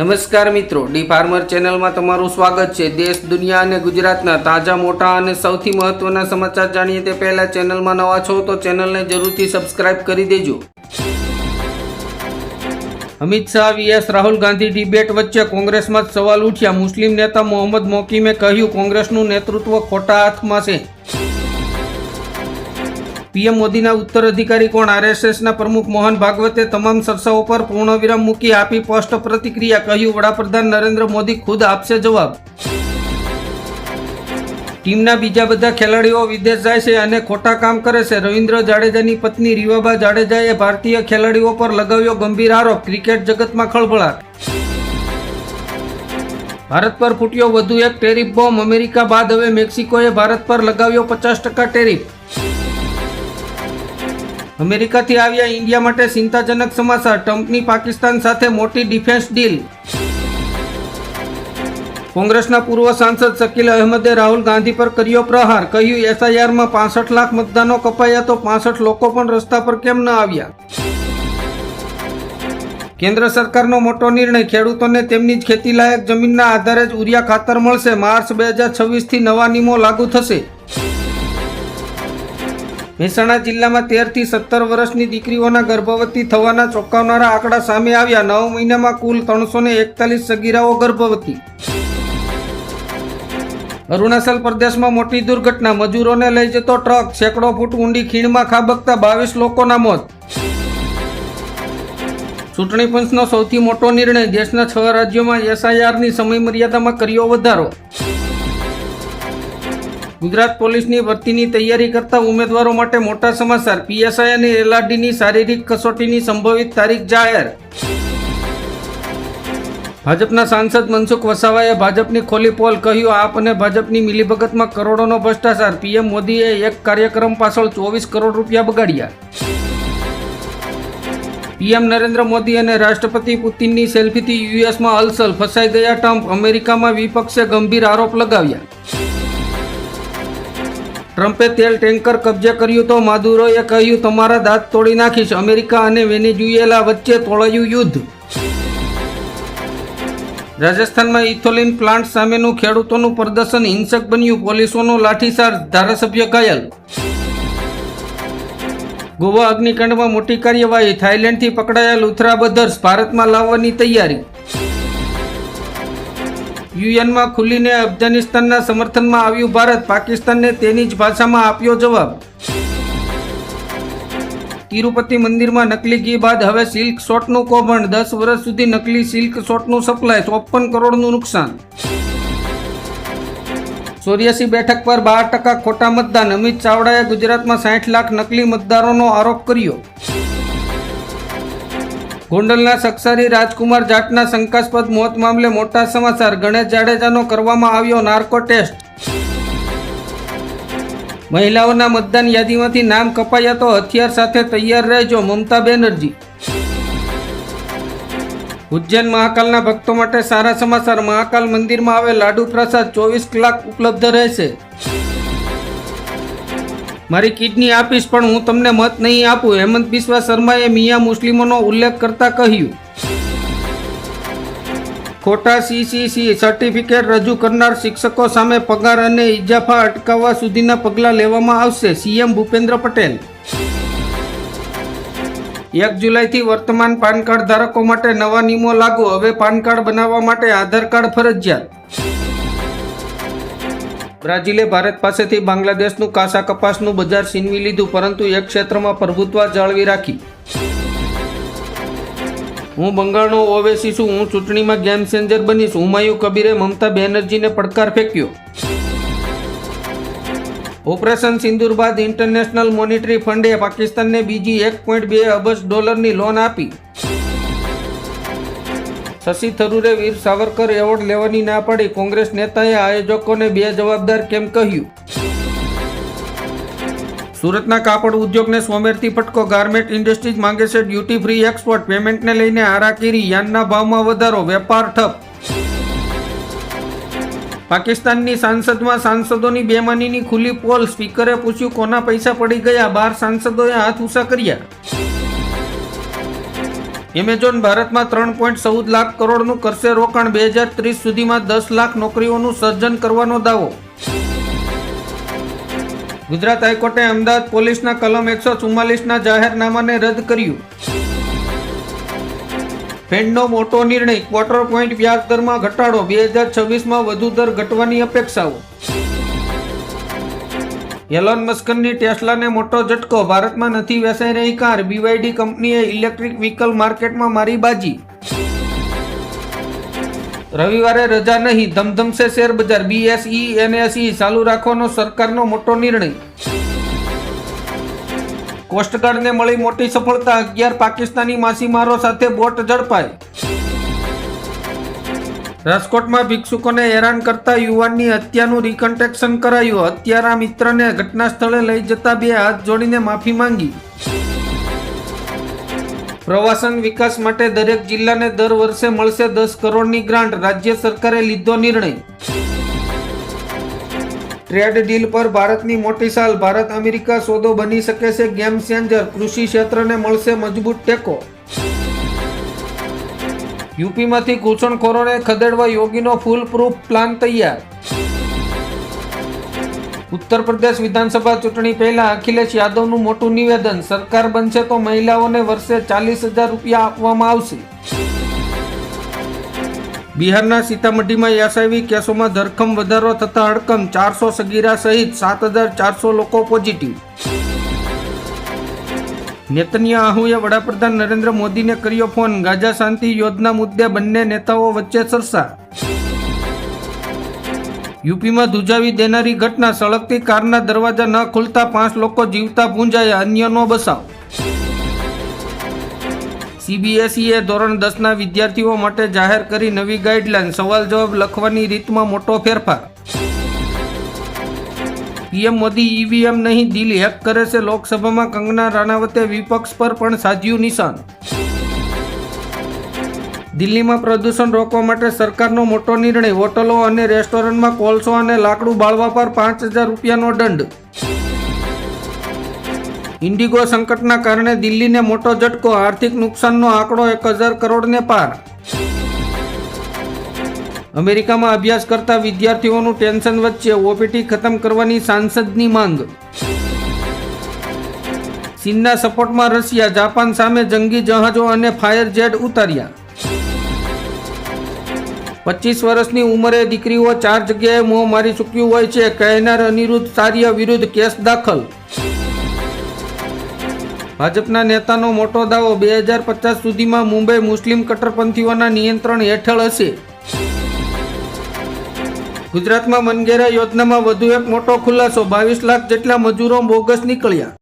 નમસ્કાર મિત્રો D farmer ચેનલમાં તમારું સ્વાગત છે. દેશ, દુનિયા અને ગુજરાતના તાજા, મોટા અને સૌથી મહત્વના સમાચાર જાણીએ તે પહેલા ચેનલમાં નવા છો તો ચેનલને જરૂરથી સબસ્ક્રાઇબ કરી દેજો. અમિત શાહ, વીએસ રાહુલ ગાંધી ડિબેટ વચ્ચે કોંગ્રેસમાં જ સવાલ ઉઠ્યા. મુસ્લિમ નેતા મોહમ્મદ મોકીમે કહ્યું, કોંગ્રેસનું નેતૃત્વ ખોટા હાથમાં છે. પીએમ મોદીના ઉત્તરાધિકારી કોણ? આરએસએસના પ્રમુખ મોહન ભાગવતે તમામ ચર્ચાઓ પર પૂર્ણવિરામ મૂકી આપી સ્પષ્ટ પ્રતિક્રિયા. કહ્યું, વડાપ્રધાન નરેન્દ્ર મોદી ખુદ આપશે જવાબ. ટીમના બીજા બધા ખેલાડીઓ વિદેશ જાય છે અને ખોટા કામ કરે છે. રવિન્દ્ર જાડેજાની પત્ની રીવાબા જાડેજાએ ભારતીય ખેલાડીઓ પર લગાવ્યો ગંભીર આરોપ. ક્રિકેટ જગતમાં ખળભળાટ. ભારત પર ફૂટ્યો વધુ એક ટેરિફ બોમ્બ. અમેરિકા બાદ હવે મેક્સિકોએ ભારત પર લગાવ્યો પચાસ ટકા ટેરિફ. અમેરિકાથી આવ્યા ઇન્ડિયા માટે ચિંતાજનક સમાચાર. ટ્રમ્પની પાકિસ્તાન સાથે મોટી ડિફેન્સ ડીલ. કોંગ્રેસના પૂર્વ સાંસદ શકીલ અહેમદે રાહુલ ગાંધી પર કર્યો પ્રહાર. કહ્યું, એસઆઈઆરમાં પાસઠ લાખ મતદાનો કપાયા તો પાસઠ લોકો પણ રસ્તા પર કેમ ન આવ્યા? કેન્દ્ર સરકારનો મોટો નિર્ણય. ખેડૂતોને તેમની જ ખેતીલાયક જમીનના આધારે જ ઉરિયા ખાતર મળશે. માર્ચ બે હજાર છવ્વીસથી નવા નિયમો લાગુ થશે. મહેસાણા જિલ્લામાં તેરથી સત્તર વર્ષની દીકરીઓના ગર્ભવતી થવાના ચોંકાવનારા આંકડા સામે આવ્યા. નવ મહિનામાં કુલ ત્રણસો એકતાલીસ સગીરાઓ ગર્ભવતી. અરુણાચલ પ્રદેશમાં મોટી દુર્ઘટના. મજૂરોને લઈ જતો ટ્રક. સેંકડો ફૂટ ઊંડી ખીણમાં ખાબકતા બાવીસ લોકોના મોત. ચૂંટણી પંચનો સૌથી મોટો નિર્ણય. દેશના છ રાજ્યોમાં એસઆઈઆરની સમય મર્યાદામાં કર્યો વધારો. ગુજરાત પોલીસની ભરતીની તૈયારી કરતા ઉમેદવારો માટે મોટા સમાચાર. પીએસઆઈ અને એલઆરડીની શારીરિક કસોટીની સંભવિત તારીખ જાહેર. ભાજપના સાંસદ મનસુખ વસાવાએ ભાજપની ખોલી પોલ કહ્યું, આપ અને ભાજપની મિલીભગતમાં કરોડોનો ભ્રષ્ટાચાર. પીએમ મોદીએ એક કાર્યક્રમ પાછળ ચોવીસ કરોડ રૂપિયા બગાડ્યા. પીએમ નરેન્દ્ર મોદી અને રાષ્ટ્રપતિ પુતિનની સેલ્ફીથી યુએસમાં અલસલ ફસાઈ ગયા ટ્રમ્પ. અમેરિકામાં વિપક્ષે ગંભીર આરોપ લગાવ્યા. ટ્રમ્પે તેલ ટેન્કર કબજે કર્યું તો માદુરોએ કહ્યું, તમારા દાંત તોડી નાખીશ. અમેરિકા અને વેનેઝુએલા વચ્ચે તોળાયું યુદ્ધ. રાજસ્થાનમાં ઇથોલિન પ્લાન્ટ સામેનું ખેડૂતોનું પ્રદર્શન હિંસક બન્યું. પોલીસોનો લાઠીચાર્જ, ધારાસભ્ય ઘાયલ. ગોવા અગ્નિકાંડમાં મોટી કાર્યવાહી. થાઇલેન્ડથી પકડાયેલ ઉથરા બધર્સ ભારતમાં લાવવાની તૈયારી. યુએનમાં ખુલીને અફઘાનિસ્તાનના સમર્થનમાં આવ્યું ભારત. પાકિસ્તાનને તેની જ ભાષામાં આપ્યો જવાબ. તિરુપતિ મંદિરમાં નકલી ઘી બાદ હવે સિલ્ક શોટનું કૌભાંડ. દસ વર્ષ સુધી નકલી સિલ્ક શોટનું સપ્લાય, ચોપન કરોડનું નુકસાન. ચોર્યાસી બેઠક પર બાર ટકા ખોટા મતદાન. અમિત ચાવડાએ ગુજરાતમાં સાઠ લાખ નકલી મતદારોનો આરોપ કર્યો. ગોંડલના સક્ષારી રાજકુમાર જાટના શંકાસ્પદ મોત મામલે મોટા સમાચાર. ગણેશ જાડેજાનો કરવામાં આવ્યો નાર્કો ટેસ્ટ. મહિલાઓના મતદાન યાદીમાંથી નામ કપાયા તો હથિયાર સાથે તૈયાર રહેજો મમતા બેનર્જી. ઉજ્જૈન મહાકાલના ભક્તો માટે સારા સમાચાર. મહાકાલ મંદિરમાં આવેલ લાડુ પ્રસાદ ચોવીસ કલાક ઉપલબ્ધ રહેશે. મારી કિડની આપીશ, પણ હું તમને મત નહીં આપું. હેમંત બિસ્વા શર્માએ મિયા મુસ્લિમોનો ઉલ્લેખ કરતા કહ્યું. ખોટા સીસીસી સર્ટિફિકેટ રજૂ કરનાર શિક્ષકો સામે પગાર અને ઇજાફા અટકાવવા સુધીના પગલાં લેવામાં આવશે, સીએમ ભૂપેન્દ્ર પટેલ. એક જુલાઈથી વર્તમાન પાન કાર્ડ ધારકો માટે નવા નિયમો લાગુ. હવે પાન કાર્ડ બનાવવા માટે આધાર કાર્ડ ફરજિયાત. બ્રાઝિલે ભારત પાસેથી બાંગ્લાદેશનું કાસા કપાસનું બજાર છીનવી લીધું, પરંતુ એક ક્ષેત્રમાં પ્રભુત્વ જાળવી રાખી. હું બંગાળનો ઓવેસી છું, હું ચૂંટણીમાં ગેમ ચેન્જર બનીશ. હુમાયુ કબીરે મમતા બેનર્જીને પડકાર ફેંક્યો. ઓપરેશન સિંદુર બાદ ઇન્ટરનેશનલ મોનિટરી ફંડે પાકિસ્તાનને બીજી એક પોઈન્ટ બે અબજ ડોલરની લોન આપી. શશી થરૂરે વીર સાવરકર એવોર્ડ લેવાની ના પાડી કોંગ્રેસ નેતાએ આયોજકોને બે જવાબદાર કેમ કહ્યું? સુરતના કાપડ ઉદ્યોગને સ્વમેરથી ફટકો ગાર્મેન્ટ ઇન્ડસ્ટ્રીઝ માંગે છે ડ્યુટી ફ્રી એક્સપોર્ટ પેમેન્ટને લઈને હારાકીરી યાનના ભાવમાં વધારો, વેપાર ઠપ. પાકિસ્તાનની સાંસદમાં સાંસદોની બેમાનીની ખુલ્લી પોલ, સ્પીકરે પૂછ્યું કોના પૈસા પડી ગયા, બાર સાંસદોએ હાથ ઉષા કર્યા. એમેઝોન ભારતમાં ત્રણ પોઈન્ટ ચૌદ લાખ કરોડનું કરશે રોકાણ બે હજાર ત્રીસ સુધીમાં દસ લાખ નોકરીઓનું સર્જન કરવાનો દાવો. ગુજરાત હાઈકોર્ટે અમદાવાદ પોલીસના કલમ એકસો ચુમ્માલીસના જાહેરનામાને રદ કર્યું. ફેડનો મોટો નિર્ણય ક્વાર્ટર પોઈન્ટ વ્યાજ દરમાં ઘટાડો, બે હજાર છવ્વીસમાં વધુ દર ઘટવાની અપેક્ષાઓ. એલોન મસ્કનની ટેસ્લાને મોટો ઝટકો. ભારતમાં નથી વેચાઈ રહી કાર. બીવાયડી કંપનીએ ઇલેક્ટ્રિક વ્હીકલ માર્કેટમાં મારી બાજી. રવિવારે રજા નહીં. ધમધમશે શેર બજાર બીએસઈ એનએસઈ ચાલુ રાખવાનો સરકારનો મોટો નિર્ણય. કોસ્ટગાર્ડને મળી મોટી સફળતા. અગિયાર પાકિસ્તાની માછીમારો સાથે બોટ ઝડપાઈ રાજકોટમાં ભિક્ષુકોને હેરાન કરતા યુવાનની હત્યાનું રિકન્ટેક્શન કરાયું. હત્યારા મિત્રને ઘટના સ્થળે લઈ જતા બે હાથ જોડીને માફી માંગી. પ્રવાસન વિકાસ માટે દરેક જિલ્લાને દર વર્ષે મળશે દસ કરોડની ગ્રાન્ટ. રાજ્ય સરકારે લીધો નિર્ણય. ટ્રેડ ડીલ પર ભારતની મોટી સાલ. ભારત અમેરિકા સોદો બની શકે છે ગેમ ચેન્જર. કૃષિ ક્ષેત્રને મળશે મજબૂત ટેકો. યુપીમાંથી ઘૂસણખોરોને ખદેડવા યોગીનો ફૂલ પ્રૂફ પ્લાન તૈયાર. ઉત્તર પ્રદેશ વિધાનસભા ચૂંટણી પહેલા અખિલેશ યાદવનું મોટું નિવેદન, સરકાર બનશે તો મહિલાઓને વર્ષે ચાલીસ હજાર રૂપિયા આપવામાં આવશે. બિહારના સીતામઢીમાં એસઆઈવી કેસોમાં ધરખમ વધારો થતા હડકમ ચારસો સગીરા સહિત સાત હજાર ચારસો લોકો પોઝિટિવ. નેતન્યાહુએ વડાપ્રધાન નરેન્દ્ર મોદીને કર્યો ફોન. ગાઝા શાંતિ યોજના મુદ્દે બંને નેતાઓ વચ્ચે ચર્ચા યુપીમાં ધુજાવી દેનારી ઘટના. સળગતી કારના દરવાજા ન ખુલતા પાંચ લોકો જીવતા પૂંજાયા અન્યનો બસાવ. સીબીએસઈએ ધોરણ દસના વિદ્યાર્થીઓ માટે જાહેર કરી નવી ગાઈડલાઈન. સવાલ જવાબ લખવાની રીતમાં મોટો ફેરફાર. પીએમ મોદી ઈવીએમ નહીં દિલ હેક કરે છે લોકસભામાં કંગના રાણાવતે વિપક્ષ પર પણ સાધ્યું નિશાન. દિલ્હીમાં પ્રદૂષણ રોકવા માટે સરકારનો મોટો નિર્ણય, હોટલો અને રેસ્ટોરન્ટમાં કોલસો અને લાકડું બાળવા પર પાંચ હજાર રૂપિયાનો દંડ. ઇન્ડિગો સંકટના કારણે દિલ્હીને મોટો ઝટકો, આર્થિક નુકસાનનો આંકડો એક હજાર કરોડને પાર. અમેરિકામાં અભ્યાસ કરતા વિદ્યાર્થીઓનું ટેન્શન વચ્ચે ઓપીટી ખતમ કરવાની સાંસદની માંગ. ચીનના સપોર્ટમાં રશિયા, જાપાન સામે જંગી જહાજો અને ફાયર જેટ ઉતાર્યા. પચીસ વર્ષની ઉંમરે દીકરીઓ ચાર જગ્યાએ મોં મારી ચૂક્યું હોય છે. કહેનાર અનિરુદ્ધ સાર્ય વિરુદ્ધ કેસ દાખલ. ભાજપના નેતાનો મોટો દાવો, બે હજાર પચાસ સુધીમાં મુંબઈ મુસ્લિમ કટ્ટરપંથીઓના નિયંત્રણ હેઠળ હશે. ગુજરાતમાં મનગેરા યોજનામાં વધુ એક મોટો ખુલાસો બાવીસ લાખ જેટલા મજૂરો બોગસ નીકળ્યા.